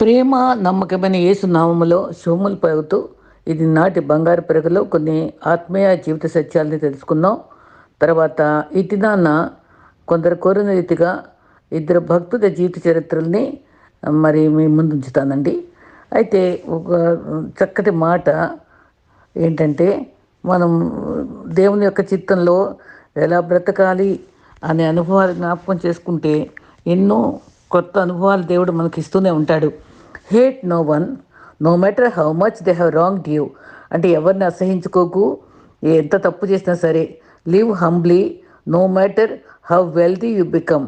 ప్రేమ నమ్మకమైన యేసు నామములో శోములు పలుకుతూ ఇది నాటి బంగారు పెరుగులో కొన్ని ఆత్మీయ జీవిత సత్యాలని తెలుసుకుందాం. తర్వాత ఈ నాన్న కొందరు కోరిన రీతిగా ఇద్దరు భక్తుల జీవిత చరిత్రల్ని మరి మీ ముందు ఉంచుతానండి. అయితే ఒక చక్కటి మాట ఏంటంటే మనం దేవుని యొక్క చిత్తంలో ఎలా బ్రతకాలి అనే అనుభవాలు జ్ఞాపకం చేసుకుంటే ఎన్నో కొత్త అనుభవాలు దేవుడు మనకి ఇస్తూనే ఉంటాడు. Hate no one no matter how much they have wrong you. అంటే ఎవరిని అసహించుకోకు ఎంత తప్పు చేసినా సరే. Live humbly no matter how wealthy you become.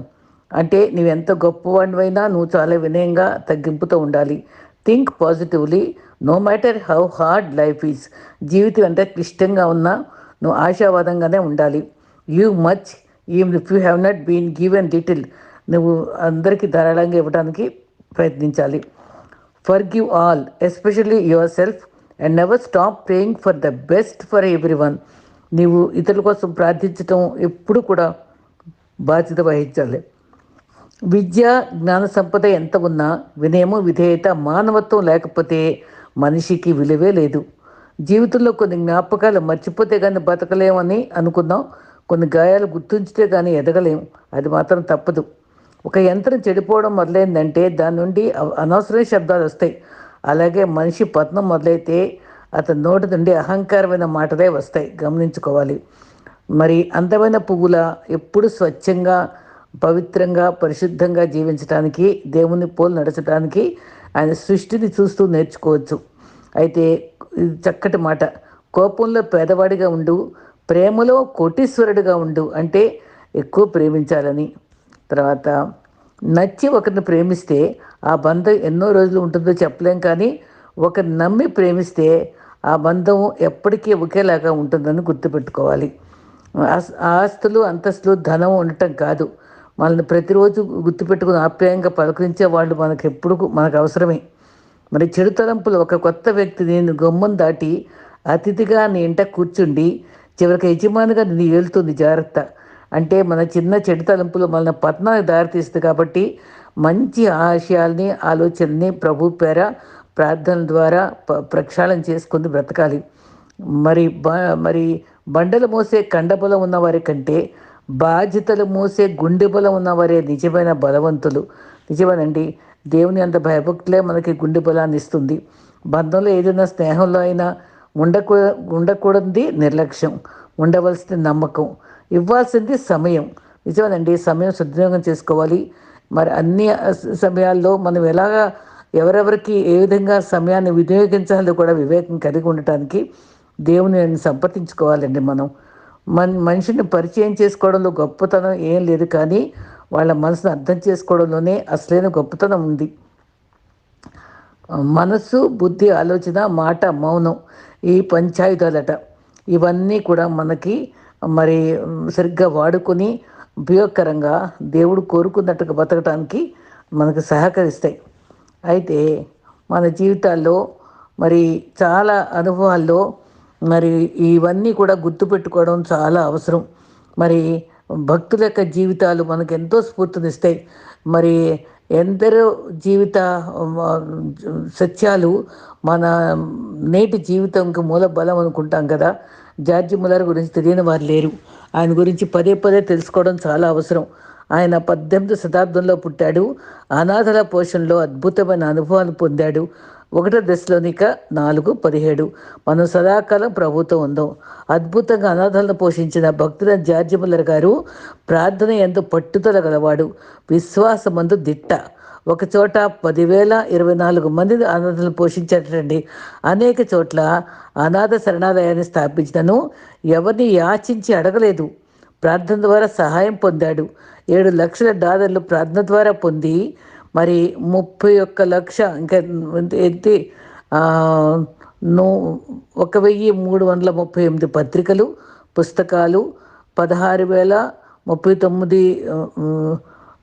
అంటే నువ్వెంత గొప్పవాడివైనా నువ్వు చాలా వినయంగా తగ్గింపుతో ఉండాలి. Think positively no matter how hard life is. జీవితం ఎంత క్లిష్టంగా ఉన్నా నువ్వు ఆశావాదంగానే ఉండాలి. You much even if you have not been given little నువ్వు అందరికీ ధారాళంగా ఇవ్వడానికి ప్రయత్నించాలి. Forgive all especially yourself and never stop praying for the best for everyone నీవు ఇతరుల కోసం ప్రార్థించటం ఎప్పుడు కూడా బాధ్యత వహించాలి. విద్య జ్ఞాన సంపద ఎంత ఉన్నా వినయము విధేయత మానవత్వం లేకపోతే మనిషికి విలువే లేదు. జీవితంలో కొన్ని జ్ఞాపకాలు మర్చిపోతే కానీ బతకలేమని అనుకుందాం. కొన్ని గాయాలు గుర్తుంచితే కానీ ఎదగలేము అది మాత్రం తప్పదు. ఒక యంత్రం చెడిపోవడం మొదలైందంటే దాని నుండి అనవసరమైన శబ్దాలు వస్తాయి. అలాగే మనిషి పతనం మొదలైతే అతని నోటి నుండి అహంకారమైన మాటలే వస్తాయి. గమనించుకోవాలి. మరి అందమైన పువ్వుల ఎప్పుడు స్వచ్ఛంగా పవిత్రంగా పరిశుద్ధంగా జీవించడానికి దేవుని పోలు నడచడానికి ఆయన సృష్టిని చూస్తూ నేర్చుకోవచ్చు. అయితే ఇది చక్కటి మాట. కోపంలో పేదవాడిగా ఉండు ప్రేమలో కోటీశ్వరుడిగా ఉండు అంటే ఎక్కువ ప్రేమించాలని. తర్వాత నచ్చి ఒకరిని ప్రేమిస్తే ఆ బంధం ఎన్నో రోజులు ఉంటుందో చెప్పలేం కానీ ఒకరిని నమ్మి ప్రేమిస్తే ఆ బంధం ఎప్పటికీ ఒకేలాగా ఉంటుందని గుర్తుపెట్టుకోవాలి. ఆస్తులు అంతస్తులు ధనం ఉండటం కాదు. మనల్ని ప్రతిరోజు గుర్తుపెట్టుకుని ఆప్యాయంగా పలకరించే వాళ్ళు మనకు ఎప్పుడు మనకు అవసరమే. మరి చెడు తలంపులు ఒక కొత్త వ్యక్తి నేను గొమ్మం దాటి అతిథిగా నీ ఇంట కూర్చుండి చివరికి యజమానిగా నీ ఏలుతుంది జాగ్రత్త. అంటే మన చిన్న చెడు తలంపులు మన పతనానికి దారితీస్తుంది కాబట్టి మంచి ఆశయాల్ని ఆలోచనని ప్రభు పేర ప్రార్థన ద్వారా ప్రక్షాళన చేసుకుని బ్రతకాలి. మరి బ మరి బండలు మోసే కండబలం ఉన్నవారి కంటే బాధ్యతలు మోసే గుండె బలం ఉన్నవారే నిజమైన బలవంతులు. నిజమేనండి. దేవుని అంత భయభక్తులే మనకి గుండె బలాన్ని ఇస్తుంది. బంధంలో ఏదైనా స్నేహంలో అయినా ఉండకూ ఉండకూడదు నిర్లక్ష్యం. ఉండవలసింది నమ్మకం. ఇవ్వాల్సింది సమయం. నిజమేనండి సమయం సద్వినియోగం చేసుకోవాలి. మరి అన్ని సమయాల్లో మనం ఎలాగా ఎవరెవరికి ఏ విధంగా సమయాన్ని వినియోగించాలో కూడా వివేకం కలిగి ఉండటానికి దేవుని సంప్రదించుకోవాలండి మనం. మన్ మనిషిని పరిచయం చేసుకోవడంలో గొప్పతనం ఏం లేదు కానీ వాళ్ళ మనసును అర్థం చేసుకోవడంలోనే అసలైన గొప్పతనం ఉంది. మనస్సు బుద్ధి ఆలోచన మాట మౌనం ఈ పంచాయుధాలట. ఇవన్నీ కూడా మనకి మరి సరిగ్గా వాడుకొని ఉపయోగకరంగా దేవుడు కోరుకున్నట్టుగా బతకటానికి మనకు సహకరిస్తాయి. అయితే మన జీవితాల్లో మరి చాలా అనుభవాల్లో మరి ఇవన్నీ కూడా గుర్తుపెట్టుకోవడం చాలా అవసరం. మరి భక్తుల యొక్క జీవితాలు మనకు ఎంతో స్ఫూర్తినిస్తాయి. మరి ఎందరో జీవిత సత్యాలు మన నేటి జీవితంకి మూల బలం అనుకుంటాం కదా. జార్జి ములర్ గురించి తెలియని వారు లేరు. ఆయన గురించి పదే పదే తెలుసుకోవడం చాలా అవసరం. ఆయన పద్దెనిమిది శతాబ్దంలో పుట్టాడు. అనాథల పోషణలో అద్భుతమైన అనుభవాలు పొందాడు. ఒకటో దశలోనిక నాలుగు పదిహేడు. మనం సదాకాలం ప్రభుత్వం ఉందాం. అద్భుతంగా అనాథలను పోషించిన భక్తుల జార్జి ముల్లర్ గారు ప్రార్థన ఎంతో పట్టుదల గలవాడు. విశ్వాసమందు దిట్ట. ఒక చోట పదివేల ఇరవై నాలుగు మంది అనాథలను పోషించారటండి అనేక చోట్ల అనాథ శరణాలయాన్ని స్థాపించినను ఎవరిని యాచించి అడగలేదు. ప్రార్థన ద్వారా సహాయం పొందాడు. ఏడు లక్షల డాలర్లు ప్రార్థన ద్వారా పొంది మరి ముప్పై ఒక్క లక్ష ఇంకా ఎత్తి నూ ఒక వెయ్యి మూడు వందల ముప్పై ఎనిమిది పత్రికలు పుస్తకాలు పదహారు వేల ముప్పై తొమ్మిది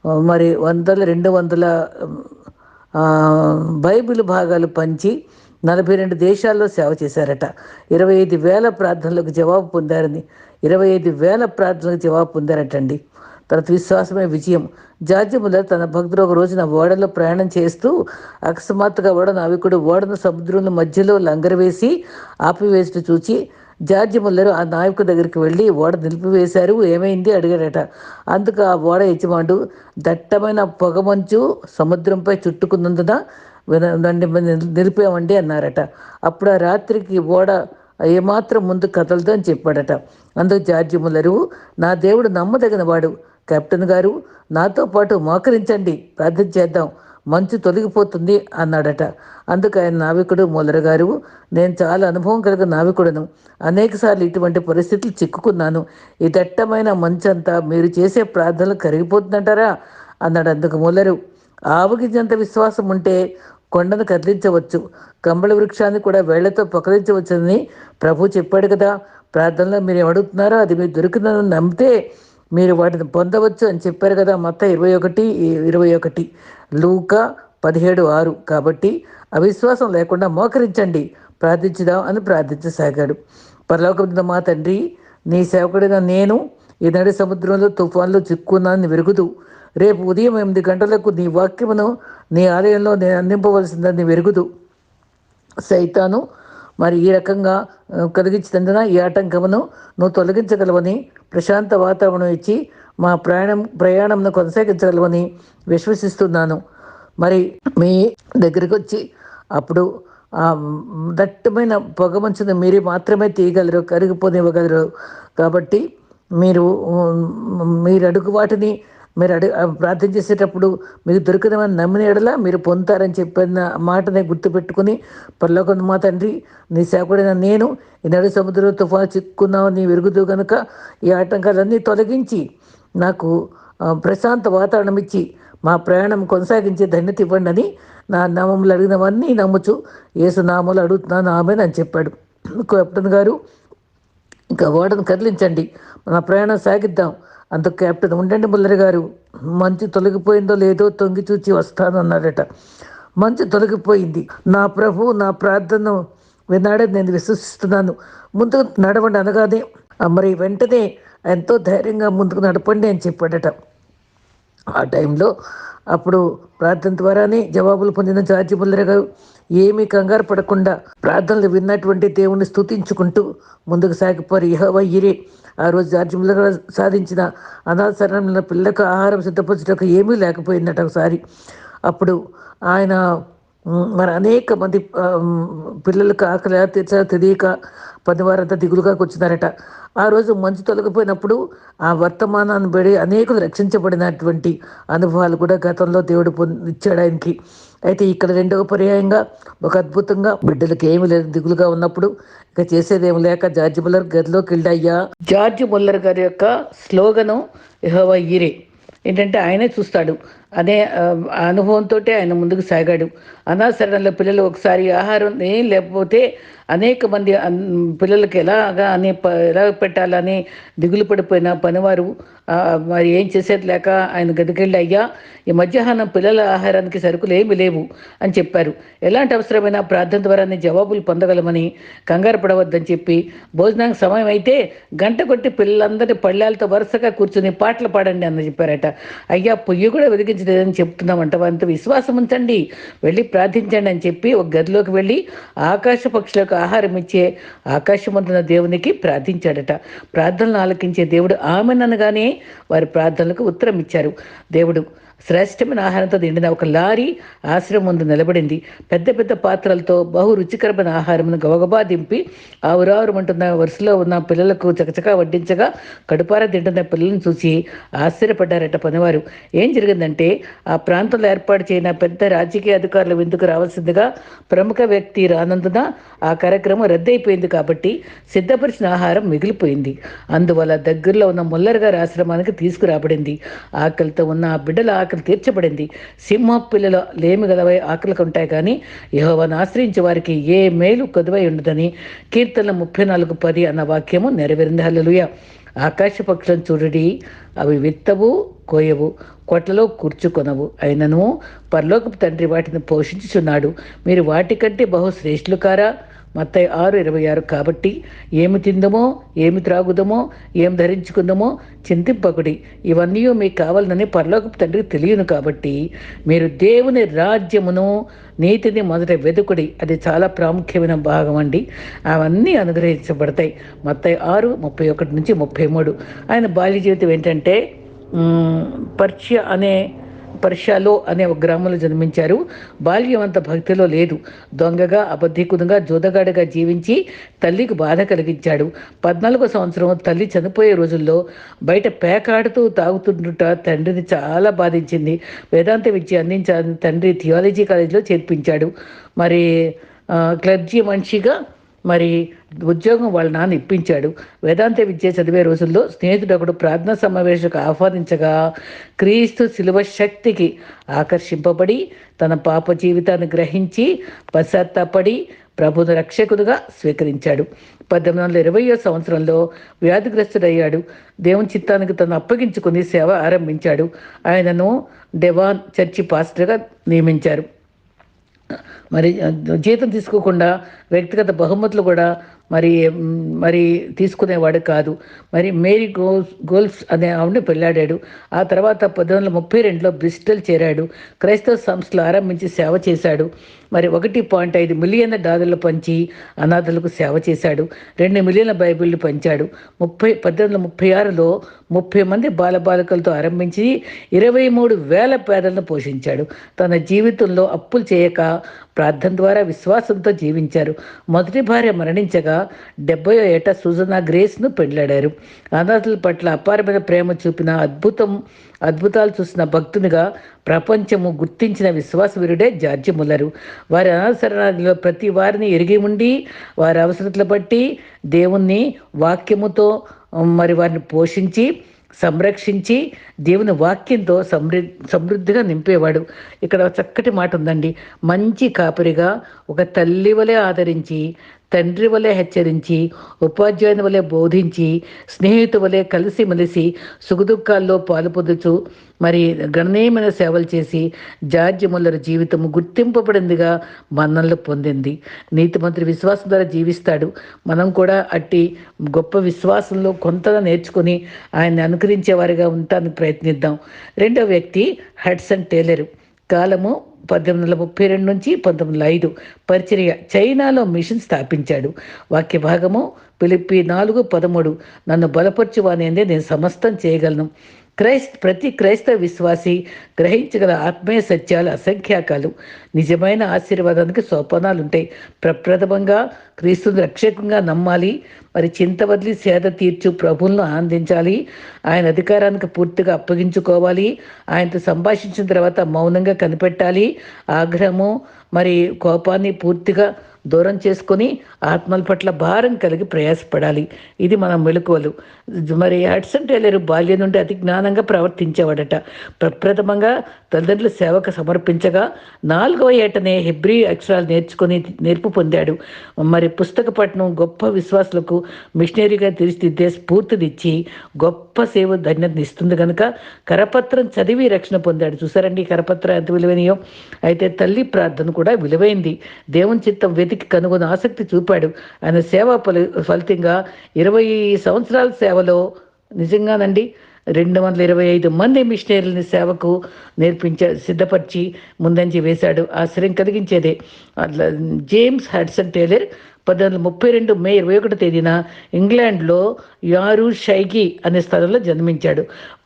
మరి వందల రెండు వందల బైబిల్ భాగాలు పంచి నలభై రెండు దేశాల్లో సేవ చేశారట. ఇరవై ఐదు వేల ప్రార్థనలకు జవాబు పొందారని ఇరవై ఐదు వేల ప్రార్థనలకు జవాబు పొందారటండి. తర్వాత విశ్వాసమే విజయం. జార్జి ముల్లర్ తన భక్తుడు ఒక రోజున ఓడలో ప్రయాణం చేస్తూ అకస్మాత్తుగా ఓడ నావికుడు ఓడను సముద్రంలో మధ్యలో లంగరవేసి ఆపివేసి చూచి జార్జి ముల్లరు ఆ నాయకు దగ్గరికి వెళ్ళి ఓడ నిలిపివేశారు ఏమైంది అడిగాడట. అందుకు ఆ ఓడ యజమానుడు దట్టమైన పొగమంచు సముద్రంపై చుట్టుకున్నందున వినండి నిలిపామండి అన్నారట. అప్పుడు ఆ రాత్రికి ఓడ ఏమాత్రం ముందు కదలదు అని చెప్పాడట. అందుకు జార్జి ముల్లరు నా దేవుడు నమ్మదగిన వాడు కెప్టెన్ గారు నాతో పాటు మోకరించండి ప్రార్థన చేద్దాం. మంచు తొలగిపోతుంది అన్నాడట. అందుకు ఆయన నావికుడు మూలర గారు నేను చాలా అనుభవం కలిగిన నావికుడను. అనేకసార్లు ఇటువంటి పరిస్థితులు చిక్కుకున్నాను. ఈ దట్టమైన మంచంతా మీరు చేసే ప్రార్థనలు కరిగిపోతుందంటారా? అన్నాడు అందుకు మూలరు. ఆవుగింజంత విశ్వాసం ఉంటే కొండను కదిలించవచ్చు. కంబళ వృక్షాన్ని కూడా వేళ్ళతో పకలించవచ్చని ప్రభు చెప్పాడు కదా. ప్రార్థనలో మీరు ఏమడుగుతున్నారో అది మీరు దొరికిందని నమ్మితే మీరు వాటిని పొందవచ్చు అని చెప్పారు కదా మొత్తం ఇరవై ఒకటి ఇరవై ఒకటి. లూక పదిహేడు ఆరు. కాబట్టి అవిశ్వాసం లేకుండా మోకరించండి. ప్రార్థించుదాం అని ప్రార్థించసాగాడు. పరలోకముందు మా తండ్రి నీ సేవకుడిన నేను ఈ నడి సముద్రంలో తుఫాన్లో చిక్కున్నానని వెరుగుదు. రేపు ఉదయం ఎనిమిది గంటలకు నీ వాక్యమును నీ ఆలయంలో నేను అందింపవలసిందని వెరుగుదు. సైతాను మరి ఈ రకంగా కలిగించినందున ఈ ఆటంకమును నువ్వు తొలగించగలవని ప్రశాంత వాతావరణం ఇచ్చి మా ప్రయాణం ప్రయాణంను కొనసాగించగలవని విశ్వసిస్తున్నాను. మరి మీ దగ్గరికి వచ్చి అప్పుడు ఆ దట్టమైన పొగమంచును మీరు మాత్రమే తీయగలరు కరిగిపోనివ్వగలరు. కాబట్టి మీరు మీరు అడుగు వాటిని మీరు అడి ప్రార్థన చేసేటప్పుడు మీకు దొరికినవని నమ్మిన ఎడలా మీరు పొందుతారని చెప్పిన మాటని గుర్తుపెట్టుకుని పరలోక మా తండ్రి నీ సేవకుడైన నేను ఈ నడు సముద్రంలో తుఫాను చిక్కున్నావు నీ వెరుగుతూ కనుక ఈ ఆటంకాలన్నీ తొలగించి నాకు ప్రశాంత వాతావరణం ఇచ్చి మా ప్రయాణం కొనసాగించే ధన్యత ఇవ్వండి అని నా నామములు అడిగినవన్నీ నమ్ముచు ఏసు నామములు అడుగుతున్నాను. ఆమె అని చెప్పాడు. కెప్టెన్ గారు ఇంకా ఓడను కదిలించండి. మన ప్రయాణం సాగిద్దాం. అందుకు కెప్టెన్ ఉండండి ముల్లరి గారు. మంచు తొలగిపోయిందో లేదో తొంగి చూచి వస్తాను అన్నాడట మంచు తొలగిపోయింది. నా ప్రభు నా ప్రార్థన వినాడని నేను విశ్వసిస్తున్నాను. ముందుకు నడవండి అనగానే మరి వెంటనే ఎంతో ధైర్యంగా ముందుకు నడపండి అని చెప్పాడట. ఆ టైంలో అప్పుడు ప్రార్థన ద్వారానే జవాబులు పొందిన జార్జి ముల్లర గారు ఏమీ కంగారు పడకుండా ప్రార్థనలు విన్నటువంటి దేవుణ్ణి స్థుతించుకుంటూ ముందుకు సాగిపోరు. యహోవ ఇరే ఆ రోజు జార్జి ముల్లర సాధించిన అనాథ పిల్లలకు ఆహారం సిద్ధపరచడానికి ఏమీ లేకపోయిందట ఒకసారి అప్పుడు ఆయన మరి అనేక మంది పిల్లలకు ఆకలి తీర్చా తెలియక పనివారంతా దిగులుగా కూర్చున్నారట. ఆ రోజు మంచు తొలగిపోయినప్పుడు ఆ వర్తమానాన్ని బడి అనేకులు రక్షించబడినటువంటి అనుభవాలు కూడా గతంలో దేవుడు ఇచ్చాడు ఆయనకి. అయితే ఇక్కడ రెండవ పర్యాయంగా ఒక అద్భుతంగా బిడ్డలకు ఏమి లేదు దిగులుగా ఉన్నప్పుడు ఇక చేసేదేమి లేక జార్జి ముల్లర్ గదిలోకి వెళ్ళయ్యా జార్జి ముల్లర్ గారి యొక్క స్లోగను యహోవ ఇరే ఏంటంటే ఆయనే చూస్తాడు. అనే అనుభవంతో ఆయన ముందుకు సాగాడు. అనాసరణలో పిల్లలు ఒకసారి ఆహారం ఏం లేకపోతే అనేక మంది పిల్లలకి ఎలాగా అని ఎలా పెట్టాలని దిగులు పడిపోయిన పనివారు మరి ఏం చేసేది లేక ఆయన గదికెళ్ళి అయ్యా ఈ మధ్యాహ్నం పిల్లల ఆహారానికి సరుకులు ఏమి లేవు అని చెప్పారు. ఎలాంటి అవసరమైన ప్రార్థన ద్వారానే జవాబులు పొందగలమని కంగారు పడవద్దని చెప్పి భోజనానికి సమయం అయితే గంట కొట్టి పిల్లలందరి పళ్ళాలతో వరుసగా కూర్చుని పాటలు పాడండి అని చెప్పారట. అయ్యా పొయ్యి కూడా వెలిగించలేదని చెప్తున్నామంట అంత విశ్వాసం ఉంచండి. వెళ్ళి ప్రార్థించండి అని చెప్పి ఒక గదిలోకి వెళ్ళి ఆకాశ పక్షులకు ఆహారం ఇచ్చే ఆకాశమంతున్న దేవునికి ప్రార్థించాడట. ప్రార్థనలు ఆలకించే దేవుడు ఆమెననగానే వారి ప్రార్థనలకు ఉత్తరం ఇచ్చారు దేవుడు శ్రేష్టమైన ఆహారంతో నిండిన ఒక లారీ ఆశ్రమం ముందు నిలబడింది. పెద్ద పెద్ద పాత్రలతో బహు రుచికరమైన ఆహారమును గవగబా దింపి ఆవురావురమంటున్న వరుసలో ఉన్న పిల్లలకు చకచకా వడ్డించగా కడుపార తింటున్న పిల్లలను చూసి ఆశ్చర్యపడ్డారట పనివారు. ఏం జరిగిందంటే ఆ ప్రాంతంలో ఏర్పాటు చేయన పెద్ద రాజకీయ అధికారులు విందుకు రావాల్సిందిగా ప్రముఖ వ్యక్తి రానందున ఆ కార్యక్రమం రద్దయిపోయింది కాబట్టి సిద్ధపరిచిన ఆహారం మిగిలిపోయింది. అందువల్ల దగ్గరలో ఉన్న ముల్లర్ గారి ఆశ్రమానికి తీసుకురాబడింది. ఆకలితో ఉన్న ఆ బిడ్డల ఆకలి తీర్చబడింది. సింహ పిల్లల లేమి గలవై ఆకలికి ఉంటాయి కానీ యహోవను ఆశ్రయించే వారికి ఏ మేలు కొదువై ఉండదని కీర్తన ముప్పై నాలుగు పది అన్న వాక్యము నెరవేరింది. హల్లలుయ. ఆకాశ పక్షులను చూడడి అవి విత్తవు కోయవు కొట్లలో కూర్చుకొనవు. అయినను పరలోకపు తండ్రి వాటిని పోషించుచున్నాడు. మీరు వాటికంటే బహు శ్రేష్ఠులు కారా? మత్తయి ఆరు ఇరవై ఆరు కాబట్టి ఏమి తిందమో ఏమి త్రాగుదమో ఏం ధరించుకుందామో చింతింపకుడి. ఇవన్నీ మీకు కావాలని పరలోకపు తండ్రికి తెలియను కాబట్టి మీరు దేవుని రాజ్యమును నీతిని మొదట వెతుకుడి అది చాలా ప్రాముఖ్యమైన భాగం అండి. అవన్నీ అనుగ్రహించబడతాయి. మొత్తం ఆరు ముప్పై ఒకటి నుంచి ముప్పై మూడు. ఆయన బాల్య జీవితం ఏంటంటే పర్చ్య అనే పర్షాలో అనే ఒక గ్రామంలో జన్మించారు. బాల్యం అంత భక్తిలో లేదు. దొంగగా అబద్ధికునిగా జూదగాడిగా జీవించి తల్లికి బాధ కలిగించాడు. పద్నాలుగో సంవత్సరం తల్లి చనిపోయే రోజుల్లో బయట పేకాడుతూ తాగుతుండుట తండ్రిని చాలా బాధించింది. వేదాంత విద్య అందించాలని తండ్రి థియాలజీ కాలేజీలో చేర్పించాడు. మరి క్లర్జీ మనిషిగా మరి ఉద్యోగం వాళ్ళ నాన్న ఇప్పించాడు. వేదాంత విద్య చదివే రోజుల్లో స్నేహితుడు ఒకడు ప్రార్థన సమావేశకు ఆహ్వానించగా క్రీస్తు శిలువ శక్తికి ఆకర్షింపబడి తన పాప జీవితాన్ని గ్రహించి పశ్చాత్తాపడి ప్రభుని రక్షకుడుగా స్వీకరించాడు. పద్దెనిమిది వందల ఇరవయో సంవత్సరంలో వ్యాధిగ్రస్తుడయ్యాడు. దేవుని చిత్తానికి తను అప్పగించుకుని సేవ ఆరంభించాడు. ఆయనను డెవాన్ చర్చి పాస్టర్గా నియమించారు. మరి జీతం తీసుకోకుండా వ్యక్తిగత బహుమతులు కూడా మరి మరి తీసుకునేవాడు కాదు. మరి మేరీ గోల్స్ గోల్ఫ్స్ అనే ఆవిడని పెళ్ళాడాడు ఆ తర్వాత పద్దెనిమిది వందల ముప్పై రెండులో బ్రిస్టల్ చేరాడు. క్రైస్తవ సంస్థలు ఆరంభించి సేవ చేశాడు. మరి ఒకటి పాయింట్ ఐదు మిలియన్ల డాలర్లు పంచి అనాథలకు సేవ చేశాడు. రెండు మిలియన్ల బైబిళ్ళు పంచాడు. ముప్పై పద్దెనిమిది వందల ముప్పై ఆరులో ముప్పై మంది బాలబాలికలతో ఆరంభించి ఇరవై మూడు వేల పేదలను పోషించాడు. తన జీవితంలో అప్పులు చేయక ప్రార్థన ద్వారా విశ్వాసంతో జీవించారు. మొదటి భార్య మరణించగా డెబ్బై ఏట సుజనా గ్రేస్ను పెళ్ళాడారు అనాథుల పట్ల అపారమైన ప్రేమ చూపిన అద్భుతం అద్భుతాలు చూసిన భక్తునిగా ప్రపంచము గుర్తించిన విశ్వాసవీరుడే జార్జి ముల్లరు. వారి అనాథరణలో ప్రతి వారిని ఎరిగి ఉండి వారి అవసరతలు బట్టి దేవుణ్ణి వాక్యముతో మరి వారిని పోషించి సంరక్షించి దేవుని వాక్యంతో సమృ సమృద్ధిగా నింపేవాడు. ఇక్కడ చక్కటి మాట ఉందండి. మంచి కాపరిగా ఒక తల్లి వలె ఆదరించి తండ్రి వలె హెచ్చరించి ఉపాధ్యాయుని వలె బోధించి స్నేహితు వలె కలిసి మెలిసి సుఖదుఖాల్లో పాలుపొందుచు మరి గణనీయమైన సేవలు చేసి జార్జి ముల్లర్ జీవితం గుర్తింపబడిందిగా మన్ననలు పొందింది. నీతిమంత్రి విశ్వాసం ద్వారా జీవిస్తాడు. మనం కూడా అట్టి గొప్ప విశ్వాసంలో కొంత నేర్చుకుని ఆయన్ని అనుకరించే వారిగా ఉండటానికి ప్రయత్నిద్దాం. రెండో వ్యక్తి హడ్సన్ టేలర్. కాలము పద్దెనిమిది వందల ముప్పై రెండు నుంచి పంతొమ్మిది వందల ఐదు పరిచర్య చైనాలో మిషన్ స్థాపించాడు. వాక్య భాగము పిలిపి నాలుగు పదమూడు. నన్ను బలపరచువానేందే నేను సమస్తం చేయగలను. క్రైస్త ప్రతి క్రైస్తవ విశ్వాసి గ్రహించగల ఆత్మీయ సత్యాలు అసంఖ్యాకాలు నిజమైన ఆశీర్వాదానికి సోపానాలు ఉంటాయి ప్రప్రథమంగా క్రీస్తుని రక్షకంగా నమ్మాలి. మరి చింత వదిలి సేద తీర్చు ప్రభువులను ఆనందించాలి. ఆయన అధికారానికి పూర్తిగా అప్పగించుకోవాలి. ఆయనతో సంభాషించిన తర్వాత మౌనంగా కనిపెట్టాలి. ఆగ్రహము మరి కోపాన్ని పూర్తిగా దూరం చేసుకొని ఆత్మల పట్ల భారం కలిగి ప్రయాసపడాలి. ఇది మన మెలకువలు మరి హడ్సన్ టైలర్ బాల్యం నుండి అతి జ్ఞానంగా ప్రవర్తించేవాడట. ప్రప్రథమంగా తల్లిదండ్రుల సేవకు సమర్పించగా నాలుగవ ఏటనే హెబ్రీ అక్షరాలు నేర్చుకొని నేర్పు పొందాడు. మరి పుస్తక పఠనం గొప్ప విశ్వాసులకు మిషనరీగా తీర్చిదిద్దే స్ఫూర్తినిచ్చి గొప్ప సేవ ధన్యతని ఇస్తుంది కనుక కరపత్రం చదివి రక్షణ పొందాడు. చూసారండి కరపత్రం ఎంత విలువైనయో? అయితే తల్లి ప్రార్థన కూడా విలువైంది. దేవుని చిత్తం వెతికి కనుగొని ఆసక్తి చూపాడు. ఆయన సేవ ఫలి ఫలితంగా ఇరవై సంవత్సరాల సేవలో నిజంగానండి రెండు వందల ఇరవై ఐదు మంది మిషనరీలని సేవకు నేర్పించ సిద్ధపరిచి ముందంజి వేశాడు. ఆశ్చర్యం కలిగించేదే. అట్లా జేమ్స్ హడ్సన్ టేలర్ పద్దెనిమిది వందల ముప్పై రెండు మే ఇరవై ఒకటో తేదీన ఇంగ్లాండ్లో యారు షైకి అనే స్థలంలో జన్మించాడు.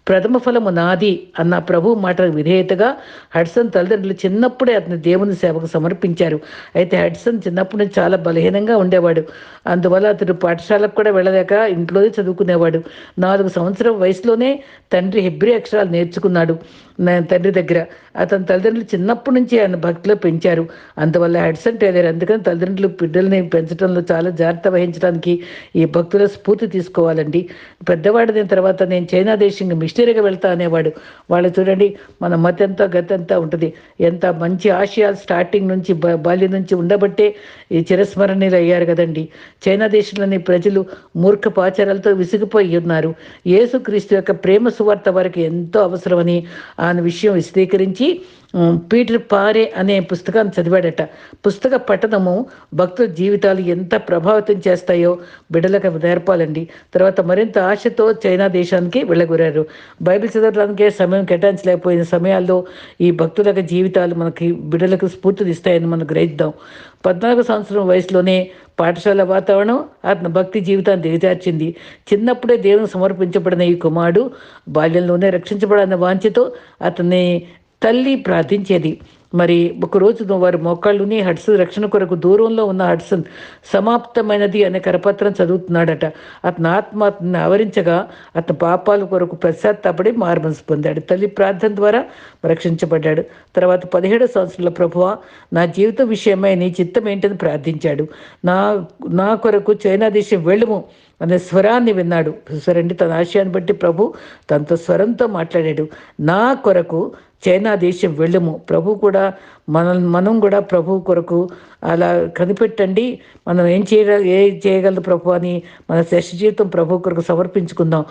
ప్రథమ ఫలము నాది అన్న ప్రభు మాటకు విధేయతగా హడ్సన్ తల్లిదండ్రులు చిన్నప్పుడే అతని దేవుని సేవకు సమర్పించారు. అయితే హడ్సన్ చిన్నప్పటి నుంచి చాలా బలహీనంగా ఉండేవాడు. అందువల్ల అతడు పాఠశాలకు కూడా వెళ్ళలేక ఇంట్లోనే చదువుకునేవాడు. నాలుగు సంవత్సరం వయసులోనే తండ్రి హెబ్రి అక్షరాలు నేర్చుకున్నాడు. నా తండ్రి దగ్గర అతని తల్లిదండ్రులు చిన్నప్పటి నుంచి ఆయన భక్తిలో పెంచారు. అందువల్ల హెడ్సన్ టైలర్ అందుకని తల్లిదండ్రులు బిడ్డల్ని పెంచడంలో చాలా జాగ్రత్త వహించడానికి ఈ భక్తుల స్ఫూర్తి తీసుకోవాలండి. పెద్దవాడిన తర్వాత నేను చైనా దేశంగా మిషనరీగా వెళ్తా అనేవాడు. వాళ్ళు చూడండి మన మతెంతో గతెంతా ఉంటుంది. ఎంత మంచి ఆశయాలు స్టార్టింగ్ నుంచి బాల్యం నుంచి ఉండబట్టే ఈ చిరస్మరణీయులు అయ్యారు కదండి. చైనా దేశంలోని ప్రజలు మూర్ఖపు ఆచారాలతో విసిగిపోయి ఉన్నారు. యేసుక్రీస్తు యొక్క ప్రేమ సువార్త వారికి ఎంతో అవసరమని ఆయన విషయం విశదీకరించి పీటర్ పారే అనే పుస్తకాన్ని చదివాడట. పుస్తక పఠనము భక్తుల జీవితాలు ఎంత ప్రభావితం చేస్తాయో బిడ్డలకు నేర్పాలండి. తర్వాత మరింత ఆశతో చైనా దేశానికి వెళ్ళగూరారు. బైబిల్ చదవడానికి సమయం కేటాయించలేకపోయిన సమయాల్లో ఈ భక్తుల జీవితాలు మనకి బిడ్డలకు స్ఫూర్తినిస్తాయని మనం గ్రహిద్దాం. పద్నాలుగు సంవత్సరం వయసులోనే పాఠశాల వాతావరణం అతని భక్తి జీవితాన్ని దిగజార్చింది. చిన్నప్పుడే దేవుని సమర్పించబడిన ఈ కుమారుడు బాల్యంలోనే రక్షించబడిన వాంఛతో అతన్ని తల్లి ప్రార్థించేది. మరి ఒకరోజు వారి మోకాళ్ళుని హడ్సన్ రక్షణ కొరకు దూరంలో ఉన్న హడ్సన్ సమాప్తమైనది అనే కరపత్రం చదువుతున్నాడట. అతని ఆత్మ అతన్ని ఆవరించగా అతని పాపాల కొరకు పశ్చాత్తాపడి మార్మన్స్ పొందాడు. తల్లి ప్రార్థన ద్వారా రక్షించబడ్డాడు. తర్వాత పదిహేడు సంవత్సరాల ప్రభువ నా జీవితం విషయమై నీ చిత్తం ఏంటని ప్రార్థించాడు. నా నా కొరకు చైనా దేశం వెళ్ళము. మన స్వరాన్ని విన్నాడు. చూసారండి తన ఆశయాన్ని బట్టి ప్రభు తనతో స్వరంతో మాట్లాడాడు. నా కొరకు చైనా దేశం వెళ్ళము. ప్రభు కూడా మనం మనం కూడా ప్రభు కొరకు అలా కనిపెట్టండి. మనం ఏం చేయ ఏ చేయగలదు ప్రభు అని మన శేష జీవితం ప్రభు కొరకు సమర్పించుకుందాం.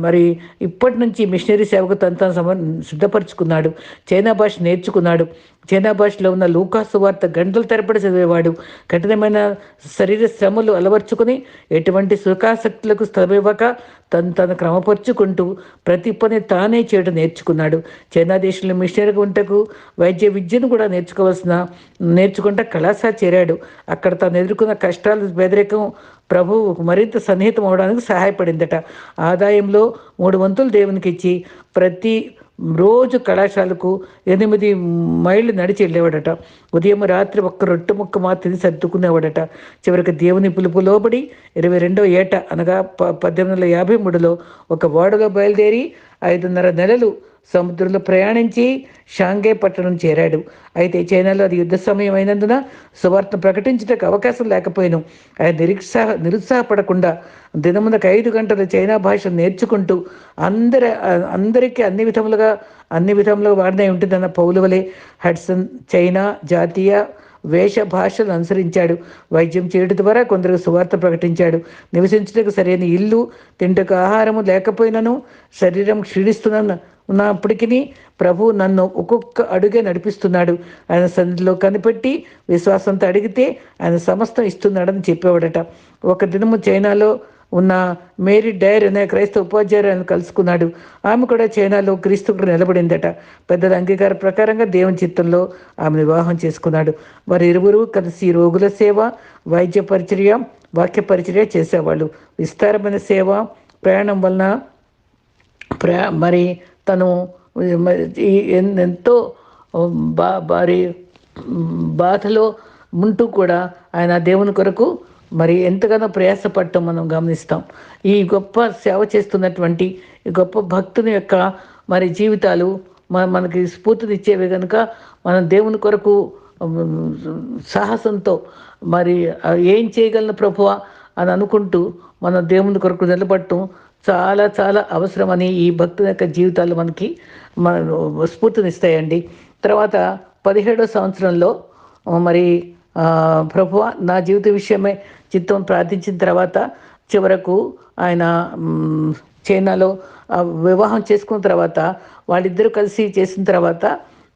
మరి ఇప్పటి నుంచి మిషనరీ సేవకు తను తను సమర్ సిద్ధపరచుకున్నాడు. చైనా భాష నేర్చుకున్నాడు. చైనా భాషలో ఉన్న లూకాసు వార్త గంటల తరబడి చదివేవాడు. కఠినమైన శరీర శ్రమలు అలవర్చుకుని ఎటువంటి సుఖాసక్తులకు స్థలమివ్వక తను తను క్రమపరుచుకుంటూ ప్రతి పని తానే చేయడం నేర్చుకున్నాడు. చైనా దేశంలో మిషనరీగా ఉంటకు వైద్య విద్యను కూడా నేర్చుకోవాల్సిన నేర్చుకుంటే కళాశాల చేరాడు. అక్కడ తను ఎదుర్కొన్న కష్టాలు వ్యతిరేకం ప్రభువుకు మరింత సన్నిహితం అవడానికి సహాయపడిందట. ఆదాయంలో మూడు వంతులు దేవునికి ఇచ్చి ప్రతి రోజు కళాశాలకు ఎనిమిది మైళ్ళు నడిచి వెళ్ళేవాడట. ఉదయం రాత్రి ఒక్క రొట్టె ముక్క మాత్రమే సర్దుకునేవాడట. చివరికి దేవుని పిలుపు లోబడి ఇరవై రెండో ఏట అనగా ప పద్దెనిమిది వందల యాభై మూడులో ఒక ఓడలో బయలుదేరి ఐదున్నర నెలలు సముద్రంలో ప్రయాణించి షాంఘై పట్టణం చేరాడు. అయితే చైనాలో అది యుద్ధ సమయం అయినందున సువార్త ప్రకటించడానికి అవకాశం లేకపోయాను. ఆయన నిరుత్సాహ నిరుత్సాహపడకుండా దినమునకు ఐదు గంటలు చైనా భాష నేర్చుకుంటూ అందరి అందరికీ అన్ని విధములుగా అన్ని విధములుగా వాడినై ఉంటుందన్న పౌలువలే హడ్సన్ చైనా జాతీయ వేష భాషలు అనుసరించాడు. వైద్యం చేయడం ద్వారా కొందరికి సువార్త ప్రకటించాడు. నివసించడానికి సరైన ఇల్లు తింటకు ఆహారము లేకపోయినను శరీరం క్షీణిస్తున్న ఉన్నప్పటికీ ప్రభు నన్ను ఒక్కొక్క అడుగే నడిపిస్తున్నాడు. ఆయన సన్నిధిలో కనిపెట్టి విశ్వాసంతో అడిగితే ఆయన సమస్తం ఇస్తున్నాడని చెప్పేవాడట. ఒక దినము చైనాలో ఉన్న మేరీ డైర్ అనే క్రైస్తవ ఉపాధ్యాయులను కలుసుకున్నాడు. ఆమె కూడా చైనాలో క్రీస్తుకు నిలబడిందట. పెద్దల అంగీకార ప్రకారంగా దేవుని చిత్తంలో ఆమె వివాహం చేసుకున్నాడు. వారి ఇరువురు కలిసి రోగుల సేవ వైద్య పరిచర్య వాక్య పరిచర్య చేసేవాళ్ళు. విస్తారమైన సేవ ప్రయాణం వలన ప్ర మరి తను మరి ఎంతో బా భారీ బాధలో ఉంటూ కూడా ఆయన దేవుని కొరకు మరి ఎంతగానో ప్రయాసపడటం మనం గమనిస్తాం. ఈ గొప్ప సేవ చేస్తున్నటువంటి ఈ గొప్ప భక్తుని యొక్క మరి జీవితాలు మన మనకి స్ఫూర్తినిచ్చేవి కనుక మనం దేవుని కొరకు సాహసంతో మరి ఏం చేయగలను ప్రభువా అని అనుకుంటూ మన దేవుని కొరకు నిలబడటం చాలా చాలా అవసరమని ఈ భక్తుల యొక్క జీవితాలు మనకి మన స్ఫూర్తినిస్తాయండి. తర్వాత పదిహేడో సంవత్సరంలో మరి ప్రభు ప్రభువ నా జీవిత విషయమే చిత్తం ప్రార్థించిన తర్వాత చివరకు ఆయన చైనాలో వివాహం చేసుకున్న తర్వాత వాళ్ళిద్దరూ కలిసి చేసిన తర్వాత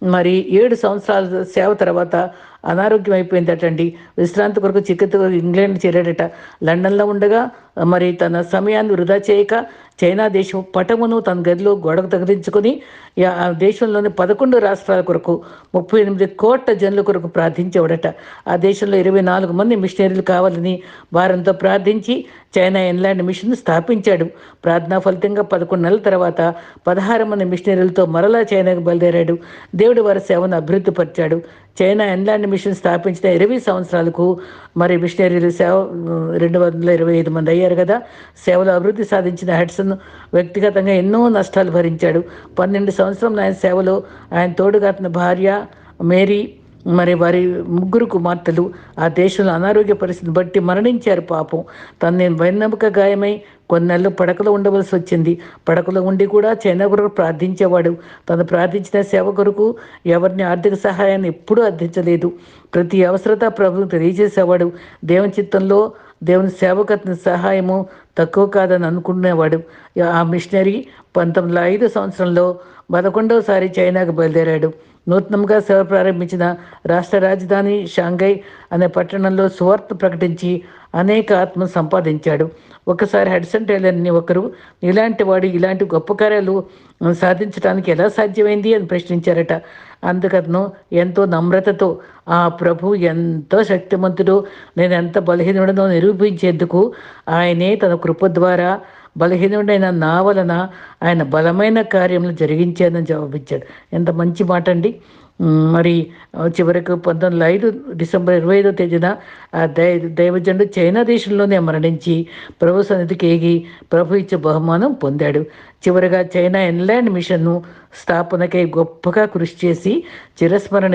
మరి ఏడు సంవత్సరాల సేవ తర్వాత అనారోగ్యం అయిపోయిందటండి. విశ్రాంతి కొరకు చికిత్స ఇంగ్లాండ్ చేరాడట. లండన్లో ఉండగా మరి తన సమయాన్ని వృధా చేయక చైనా దేశం పటమును తన గదిలో గొడవకు తగిలించుకొని ఆ దేశంలోని పదకొండు రాష్ట్రాల కొరకు ముప్పై ఎనిమిది కోట్ల జనుల కొరకు ప్రార్థించేవాడట. ఆ దేశంలో ఇరవై నాలుగు మంది మిషనరీలు కావాలని వారంతో ప్రార్థించి చైనా ఇన్లాండ్ మిషన్ స్థాపించాడు. ప్రార్థనా ఫలితంగా పదకొండు నెలల తర్వాత పదహారు మంది మిషనరీలతో మరలా చైనాకు బయలుదేరాడు. దేవుడు వారి సేవను అభివృద్ధిపరిచాడు చైనా ఎన్లాండ్ మిషన్ స్థాపించిన ఇరవై సంవత్సరాలకు మరి మిషనరీలు సేవ రెండు వందల ఇరవై ఐదు మంది అయ్యారు కదా. సేవలో అభివృద్ధి సాధించిన హెడ్సన్ వ్యక్తిగతంగా ఎన్నో నష్టాలు భరించాడు. పన్నెండు సంవత్సరం ఆయన సేవలో ఆయన తోడుగా అతని భార్య మేరీ మరి వారి ముగ్గురు కుమార్తెలు ఆ దేశంలో అనారోగ్య పరిస్థితిని బట్టి మరణించారు పాపం. తను నేను వెన్నెముక గాయమై కొన్ని నెలలు పడకలో ఉండవలసి వచ్చింది. పడకలో ఉండి కూడా చైనా కొరకు ప్రార్థించేవాడు. తను ప్రార్థించిన సేవ కొరకు ఎవరిని ఆర్థిక సహాయాన్ని ఎప్పుడూ అందించలేదు. ప్రతి అవసరత ప్రభుత్వం తెలియజేసేవాడు. దేవుని చిత్తంలో దేవుని సేవకత్ని సహాయము తక్కువ కాదని అనుకునేవాడు. ఆ మిషనరీ పంతొమ్మిది ఐదు సంవత్సరంలో పదకొండవసారి చైనాకు బయలుదేరాడు. నూతనంగా సేవ ప్రారంభించిన రాష్ట్ర రాజధాని షాంఘై అనే పట్టణంలో సువార్త ప్రకటించి అనేక ఆత్మ సంపాదించాడు. ఒకసారి హెడ్సన్ టైలర్ని ఒకరు ఇలాంటి వాడు ఇలాంటి గొప్ప కార్యాలు సాధించడానికి ఎలా సాధ్యమైంది? అని ప్రశ్నించారట. అందుకతను ఎంతో నమ్రతతో ఆ ప్రభు ఎంతో శక్తిమంతుడు నేను ఎంత బలహీనుడనో నిరూపించేందుకు ఆయనే తన కృప ద్వారా బలహీనుడైన నా వలన ఆయన బలమైన కార్యములు జరిగించానని జవాబిచ్చాడు. ఎంత మంచి మాట అండి మరి చివరకు పంతొమ్మిది ఐదు డిసెంబర్ ఇరవై ఐదో తేదీన దై దైవజనుడు చైనా దేశంలోనే మరణించి ప్రభు సన్నిధికి ఏగి ప్రభు ఇచ్చే బహుమానం పొందాడు. చివరిగా చైనా ఇన్లాండ్ మిషన్ను స్థాపనకై గొప్పగా కృషి చేసి చిరస్మరణ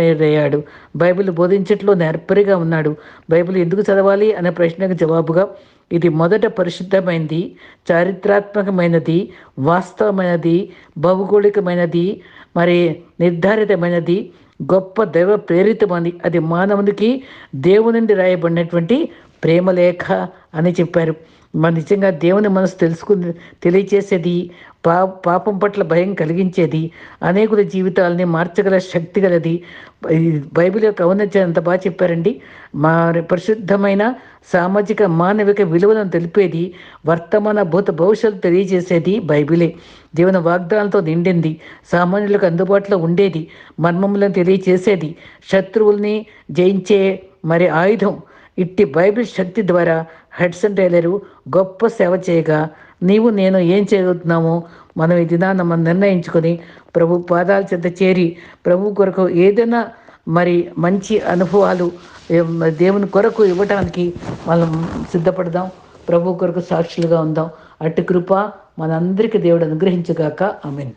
బైబిల్ బోధించట్లో నేర్పరిగా ఉన్నాడు. బైబిల్ ఎందుకు చదవాలి అనే ప్రశ్నకు జవాబుగా ఇది మొదట పరిశుద్ధమైనది చారిత్రాత్మకమైనది వాస్తవమైనది భౌగోళికమైనది మరి నిర్ధారితమైనది గొప్ప దైవ ప్రేరితమని అది మానవునికి దేవుని నుండి రాయబడినటువంటి ప్రేమలేఖ అని చెప్పారు. మన నిజంగా దేవుని మనసు తెలుసుకుని తెలియచేసేది పా పాపం పట్ల భయం కలిగించేది అనేకుల జీవితాలని మార్చగల శక్తి గలది. బైబిల్ యొక్క ఔన్నత్యం ఎంత బాగా చెప్పారండి? మా పరిశుద్ధమైన సామాజిక మానవిక విలువలను తెలిపేది వర్తమాన భూత భవిష్యత్తు తెలియజేసేది బైబిలే. దేవుని వాగ్దానాలతో నిండింది సామాన్యులకు అందుబాటులో ఉండేది మర్మములను తెలియజేసేది శత్రువుల్ని జయించే మరి ఆయుధం ఇట్టి బైబిల్ శక్తి ద్వారా హెడ్సన్ టైలరు గొప్ప సేవ చేయగా నీవు నేను ఏం చేయగలుగుతున్నామో మనం ఈ దినాన్న మనం నిర్ణయించుకొని ప్రభు పాదాల చెంత చేరి ప్రభు కొరకు ఏదైనా మరి మంచి అనుభవాలు దేవుని కొరకు ఇవ్వటానికి మనం సిద్ధపడదాం. ప్రభు కొరకు సాక్షులుగా ఉందాం. అట్టి కృప మనందరికీ దేవుడు అనుగ్రహించగాక. ఆమెను.